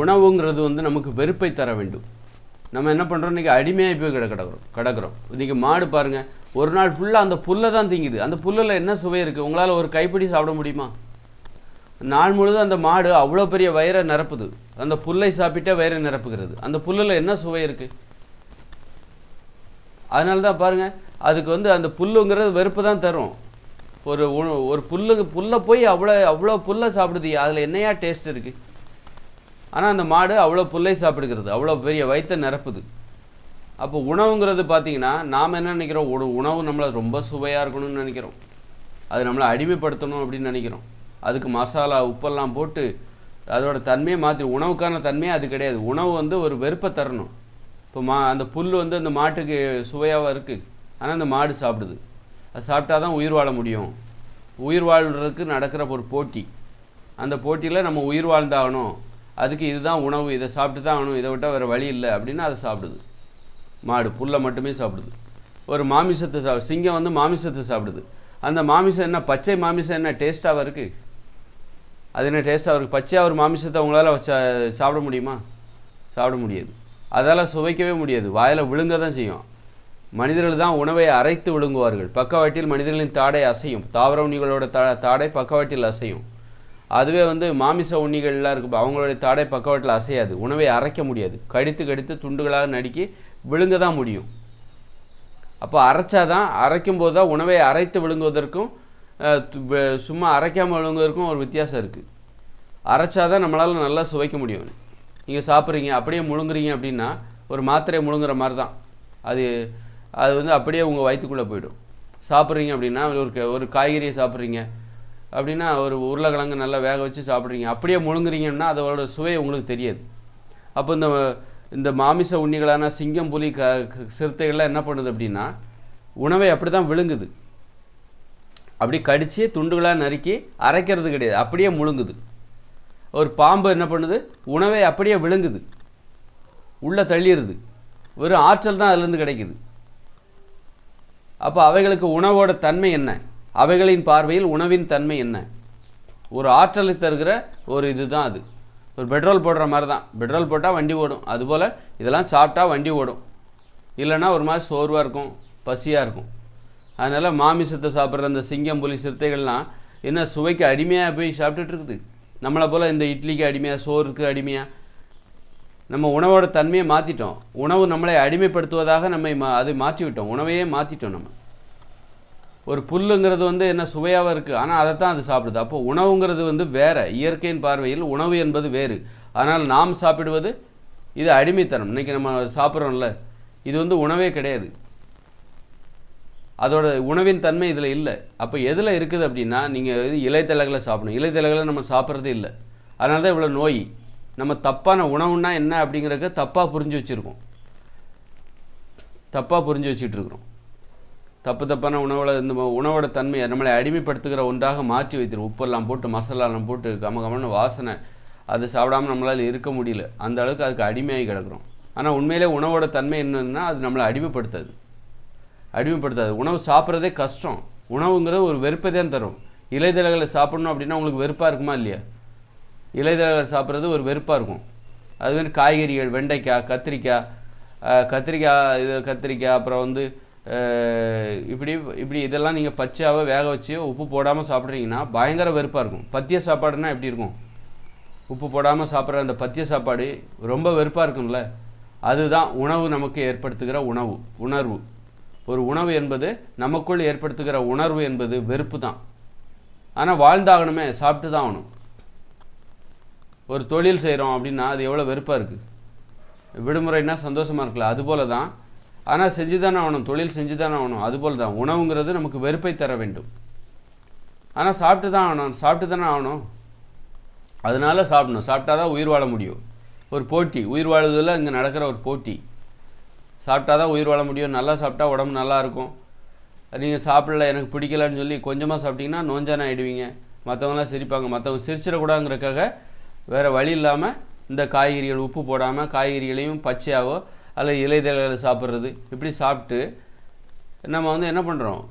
உணவுங்கிறது வந்து நமக்கு வெறுப்பை தர வேண்டும். நம்ம என்ன பண்ணுறோம் இன்றைக்கி அடிமையாக போய் கிட கிடக்கிறோம். கிடக்கிறோம். இன்றைக்கி மாடு பாருங்கள் ஒரு நாள் ஃபுல்லாக அந்த புல்லை தான் திங்குது. அந்த புல்லில் என்ன சுவை இருக்குது உங்களால் ஒரு கைப்பிடி சாப்பிட முடியுமா? நாள் முழுதும் அந்த மாடு அவ்வளோ பெரிய வயிறை நிரப்புது. அந்த புல்லை சாப்பிட்டே வயிறை நிரப்புகிறது. அந்த புல்லில் என்ன சுவை இருக்குது அதனால தான் பாருங்கள் அதுக்கு வந்து அந்த புல்லுங்கிறது வெறுப்பு தான் தரும். ஒரு ஒரு புல்லு புல்லை போய் அவ்வளோ அவ்வளோ புல்லை சாப்பிடுது. அதில் என்னையா டேஸ்ட் இருக்குது ஆனால் அந்த மாடு அவ்வளோ புல்லை சாப்பிடுகிறது அவ்வளோ பெரிய வயிற்றை நிரப்புது. அப்போ உணவுங்கிறது பார்த்தீங்கன்னா நாம் என்ன நினைக்கிறோம்? ஒரு உணவு நம்மளை ரொம்ப சுவையாக இருக்கணும்னு நினைக்கிறோம். அது நம்மளை அடிமைப்படுத்தணும் அப்படின்னு நினைக்கிறோம். அதுக்கு மசாலா உப்பெல்லாம் போட்டு அதோட தன்மையை மாற்றி உணவுக்கான தன்மையே அது கிடையாது. உணவு வந்து ஒரு வெறுப்பை தரணும். இப்போ மா அந்த புல் வந்து அந்த மாட்டுக்கு சுவையாக இருக்குது ஆனால் அந்த மாடு சாப்பிடுது. அது சாப்பிட்டா தான் உயிர் வாழ முடியும். உயிர் வாழ்கிறதுக்கு நடக்கிற ஒரு போட்டி. அந்த போட்டியில் நம்ம உயிர் வாழ்ந்தாகணும். அதுக்கு இதுதான் உணவு இதை சாப்பிட்டு தான் ஆகணும் இதை விட்டால் வேறு வழி இல்லை அப்படின்னு அதை சாப்பிடுது. மாடு புல்லை மட்டுமே சாப்பிடுது. ஒரு மாமிசத்தை சா சிங்கம் வந்து மாமிசத்தை சாப்பிடுது. அந்த மாமிசம் என்ன பச்சை மாமிசம் என்ன டேஸ்ட்டாக இருக்குது அது என்ன டேஸ்ட்டாக இருக்குது பச்சையாக ஒரு மாமிசத்தை உங்களால் சாப்பிட முடியுமா? சாப்பிட முடியாது. அதால் சுவைக்கவே முடியாது. வாயில் விழுங்க தான் செய்யும். மனிதர்கள் தான் உணவை அரைத்து விழுங்குவார்கள். பக்கவாட்டில் மனிதர்களின் தாடை அசையும். தாவர உணிகளோட தா தாடை பக்கவாட்டில் அசையும். அதுவே வந்து மாமிச உண்ணிகள்லாம் இருக்கு. அவங்களுடைய தாடை பக்கவாட்டில் அசையாது. உணவை அரைக்க முடியாது. கடித்து கடித்து துண்டுகளாக நடுக்கி விழுங்க தான் முடியும். அப்போ அரைச்சாதான் அரைக்கும் போது தான் உணவை அரைத்து விழுங்குவதற்கும் சும்மா அரைக்காமல் விழுங்குவதற்கும் ஒரு வித்தியாசம் இருக்குது அரைச்சாதான் நம்மளால் நல்லா சுவைக்க முடியும். நீங்கள் சாப்பிட்றீங்க அப்படியே முழுங்குறீங்க அப்படின்னா ஒரு மாத்திரையை முழுங்குற மாதிரி தான். அது அது வந்து அப்படியே உங்கள் வயிற்றுக்குள்ளே போயிடும். சாப்பிட்றீங்க அப்படின்னா ஒரு க- ஒரு காய்கறியை சாப்பிட்றீங்க. அப்படின்னா ஒரு உருளைக்கிழங்கு நல்லா வேக வச்சு சாப்பிட்றீங்க. அப்படியே முழுங்குறீங்கன்னா அதோட சுவை உங்களுக்கு தெரியாது. அப்போ இந்த இந்த மாமிச உண்ணிகளான சிங்கம் புலி க சிறுத்தைகள்லாம் என்ன பண்ணுது அப்படின்னா உணவை அப்படி தான் விழுங்குது. அப்படி கடித்து துண்டுகளாக நறுக்கி அரைக்கிறது கிடையாது. அப்படியே முழுங்குது. ஒரு பாம்பு என்ன பண்ணுது? உணவை அப்படியே விழுங்குது. உள்ளே தள்ளிடுது. வெறும் ஆற்றல் தான் அதுலேருந்து கிடைக்குது. அப்போ அவைகளுக்கு உணவோட தன்மை என்ன? அவைகளின் பார்வையில் உணவின் தன்மை என்ன? ஒரு ஆற்றலை தருகிற ஒரு இதுதான் அது. ஒரு பெட்ரோல் போடுற மாதிரி தான் பெட்ரோல் போட்டால் வண்டி ஓடும். அதுபோல் இதெல்லாம் சாப்பிட்டா வண்டி ஓடும். இல்லைன்னா ஒரு மாதிரி சோர்வாக இருக்கும் பசியாக இருக்கும். அதனால் மாமிசத்தை சாப்பிட்ற அந்த சிங்கம் புலி சிறுத்தைகள்லாம் என்ன சுவைக்கு அடிமையாக போய் சாப்பிட்டுட்டு இருக்குது? நம்மளை போல் இந்த இட்லிக்கு அடிமையாக சோறுக்கு அடிமையாக நம்ம உணவோட தன்மையை மாற்றிட்டோம் உணவு நம்மளை அடிமைப்படுத்துவதாக நம்மை மா அதை மாற்றி விட்டோம் உணவையே மாற்றிட்டோம் நம்ம. ஒரு புல்லுங்கிறது வந்து என்ன சுவையாக இருக்குது ஆனால் அதை தான் அது சாப்பிடுது. அப்போ உணவுங்கிறது வந்து வேறு. இயற்கையின் பார்வையில் உணவு என்பது வேறு. ஆனால் நாம் சாப்பிடுவது இது அடிமைத்தனம். இன்னைக்கு நம்ம சாப்பிட்றோம்ல இது வந்து உணவே கிடையாது. அதோட உணவின் தன்மை இதில் இல்லை. அப்போ எதில் இருக்குது அப்படின்னா நீங்கள் இது இலைத்தலைகளை சாப்பிடணும். இலைத்தலைகளை நம்ம சாப்பிட்றதே இல்லை. அதனால தான் இவ்வளோ நோய். நம்ம தப்பான உணவுன்னா என்ன அப்படிங்கிறக்க தப்பாக புரிஞ்சு வச்சுருக்கோம். தப்பாக புரிஞ்சு வச்சுட்டு இருக்கிறோம். தப்பு தப்பான உணவில் இந்த உணவோட தன்மையை நம்மளை அடிமைப்படுத்துகிற ஒன்றாக மாற்றி வைத்திரும் உப்பெல்லாம் போட்டு மசாலாலாம் போட்டு கம கமன்னு வாசனை அது சாப்பிடாம நம்மளால் இருக்க முடியல. அந்த அளவுக்கு அதுக்கு அடிமையாகி கிடக்குறோம். ஆனால் உண்மையிலே உணவோட தன்மை என்னன்னா அது நம்மளை அடிமைப்படுத்தாது. அடிமைப்படுத்தாது. உணவு சாப்பிட்றதே கஷ்டம். உணவுங்கிறது ஒரு வெறுப்பை தான் தரும். இலைதழைகளை சாப்பிடணும் அப்படின்னா உங்களுக்கு வெறுப்பாக இருக்குமா இல்லையா? இலைதழைகள் சாப்பிட்றது ஒரு வெறுப்பாக இருக்கும். அது வந்து காய்கறிகள் வெண்டைக்காய் கத்திரிக்காய் கத்திரிக்காய் இது கத்திரிக்காய் அப்புறம் வந்து இப்படி இப்படி இதெல்லாம் நீங்கள் பச்சையாவோ வேக வச்சு உப்பு போடாமல் சாப்பிட்றீங்கன்னா பயங்கர வெறுப்பாக இருக்கும். பத்திய சாப்பாடுனா எப்படி இருக்கும்? உப்பு போடாமல் சாப்பிட்ற அந்த பத்திய சாப்பாடு ரொம்ப வெறுப்பாக இருக்கும்ல? அதுதான் உணவு நமக்கு ஏற்படுத்துகிற உணவு உணர்வு. ஒரு உணவு என்பது நமக்குள் ஏற்படுத்துகிற உணர்வு என்பது வெறுப்பு தான். ஆனால் வாழ்ந்தாகணுமே சாப்பிட்டு தான் ஆகணும். ஒரு தொழில் செய்கிறோம் அப்படின்னா அது எவ்வளோ வெறுப்பாக இருக்குது விடுமுறைனா சந்தோஷமாக இருக்குல்ல அதுபோல தான் ஆனால் செஞ்சு தானே ஆகணும் தொழில் செஞ்சு தானே ஆகணும். அதுபோல் தான் உணவுங்கிறது நமக்கு வெறுப்பை தர வேண்டும். ஆனால் சாப்பிட்டு தான் ஆகணும் சாப்பிட்டு தானே ஆகணும். அதனால சாப்பிடணும். சாப்பிட்டா தான் உயிர் வாழ முடியும். ஒரு போட்டி உயிர் வாழுவதில் இங்கே நடக்கிற ஒரு போட்டி. சாப்பிட்டா தான் உயிர் வாழ முடியும். நல்லா சாப்பிட்டா உடம்பு நல்லா இருக்கும். நீங்கள் சாப்பிடல எனக்கு பிடிக்கலன்னு சொல்லி கொஞ்சமாக சாப்பிட்டீங்கன்னா நோஞ்சான ஆகிடுவீங்க மற்றவங்களாம் சிரிப்பாங்க. மற்றவங்க சிரிச்சிடக்கூடாதுங்கிறக்காக வேறு வழி இல்லாமல் இந்த காய்கறிகள் உப்பு போடாமல் காய்கறிகளையும் பச்சையாவோ அல்ல இலைதழைகளை சாப்பிட்றது. இப்படி சாப்பிட்டு நம்ம வந்து என்ன பண்ணுறோம்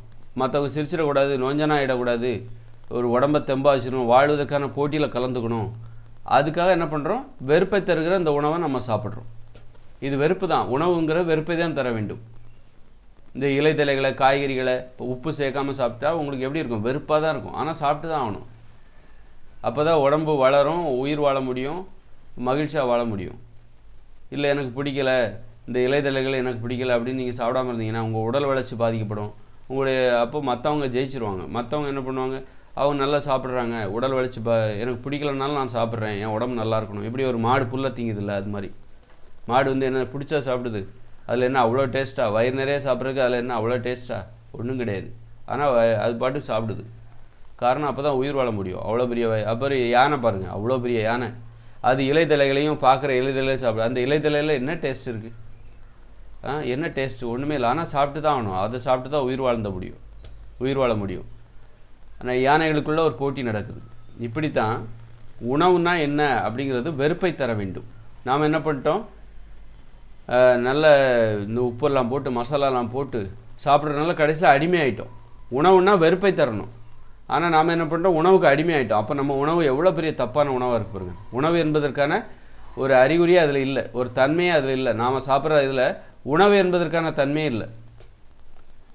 மற்றவங்க சிரிச்சிடக்கூடாது நோஞ்சனா ஆகிடக்கூடாது ஒரு உடம்ப தெம்பா வாழ்வதற்கான போட்டியில் கலந்துக்கணும். அதுக்காக என்ன பண்ணுறோம் வெறுப்பை தருகிற இந்த உணவை நம்ம சாப்பிட்றோம். இது வெறுப்பு தான். உணவுங்கிற வெறுப்பை தான் தர வேண்டும். இந்த இலைத்தலைகளை காய்கறிகளை இப்போ உப்பு சேர்க்காம சாப்பிட்டா உங்களுக்கு எப்படி இருக்கும்? வெறுப்பாக தான் இருக்கும். ஆனால் சாப்பிட்டு தான் ஆகணும். அப்போ தான் உடம்பு வளரும் உயிர் வாழ முடியும் மகிழ்ச்சியாக வாழ முடியும். இல்லை எனக்கு பிடிக்கல இந்த இலைதழைகள் எனக்கு பிடிக்கல அப்படின்னு நீங்கள் சாப்பிடாம இருந்தீங்கன்னா உங்கள் உடல் வளர்ச்சி பாதிக்கப்படும். உங்களுடைய அப்போ மற்றவங்க ஜெயிச்சிருவாங்க. மற்றவங்க என்ன பண்ணுவாங்க? அவங்க நல்லா சாப்பிட்றாங்க. உடல் வளர்ச்சி பா எனக்கு பிடிக்கலனாலும் நான் சாப்பிட்றேன். என் உடம்பு நல்லா இருக்கணும். எப்படி ஒரு மாடு புல்ல திங்குதில்ல அது மாதிரி. மாடு வந்து என்ன பிடிச்சா சாப்பிடுது. அதில் என்ன அவ்வளோ டேஸ்ட்டாக வயிறு நிறைய சாப்பிட்றதுக்கு அதில் என்ன அவ்வளோ டேஸ்ட்டாக ஒன்றும் கிடையாது. ஆனால் அது பாட்டுக்கு சாப்பிடுது. காரணம் அப்போ தான் உயிர் வாழ முடியும். அவ்வளோ பெரிய வய- அப்புறம் யானை பாருங்கள் அவ்வளோ பெரிய யானை. அது இலைத்தலைகளையும் பார்க்குற இலைத்தலையும் சாப்பிடுது. அந்த இலைத்தலையில் என்ன டேஸ்ட் இருக்குது என்ன டேஸ்ட் ஒன்றுமே இல்லை. ஆனால் சாப்பிட்டு தான் ஆகணும். அதை சாப்பிட்டு தான் உயிர் வாழ்ந்த முடியும். உயிர் வாழ முடியும். ஆனால் யானைகளுக்குள்ளே ஒரு போட்டி நடக்குது. இப்படி தான் உணவுனா என்ன அப்படிங்கிறது வெறுப்பை தர வேண்டும். நாம் என்ன பண்ணிட்டோம்? நல்ல இந்த உப்பெல்லாம் போட்டு மசாலாலாம் போட்டு சாப்பிட்றதுனால கடைசியில் அடிமையாயிட்டோம். உணவுன்னா வெறுப்பை தரணும். ஆனால் நாம் என்ன பண்ணுறோம் உணவுக்கு அடிமையாயிட்டோம். அப்போ நம்ம உணவு எவ்வளோ பெரிய தப்பான உணவாக இருக்கு பாருங்க. உணவு என்பதற்கான ஒரு அறிகுறியே அதில் இல்லை. ஒரு தன்மையே அதில் இல்லை. நாம் சாப்பிட்ற இதில் உணவு என்பதற்கான தன்மையே இல்லை.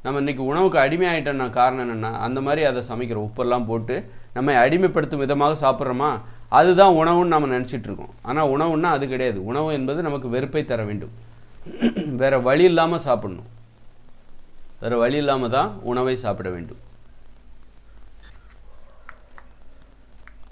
நம்ம இன்னைக்கு உணவுக்கு அடிமையாயிட்டோம்னா காரணம் என்னென்னா அந்த மாதிரி அதை சமைக்கிறோம். உப்பெல்லாம் போட்டு நம்மை அடிமைப்படுத்தும் விதமாக சாப்பிட்றோமா? அதுதான் உணவுன்னு நம்ம நினச்சிட்டு இருக்கோம். ஆனால் உணவுன்னா அது கிடையாது. உணவு என்பது நமக்கு வெறுப்பை தர வேண்டும். வேறு வழி இல்லாமல் சாப்பிடணும். வேறு வழி இல்லாமல் தான் உணவை சாப்பிட வேண்டும்.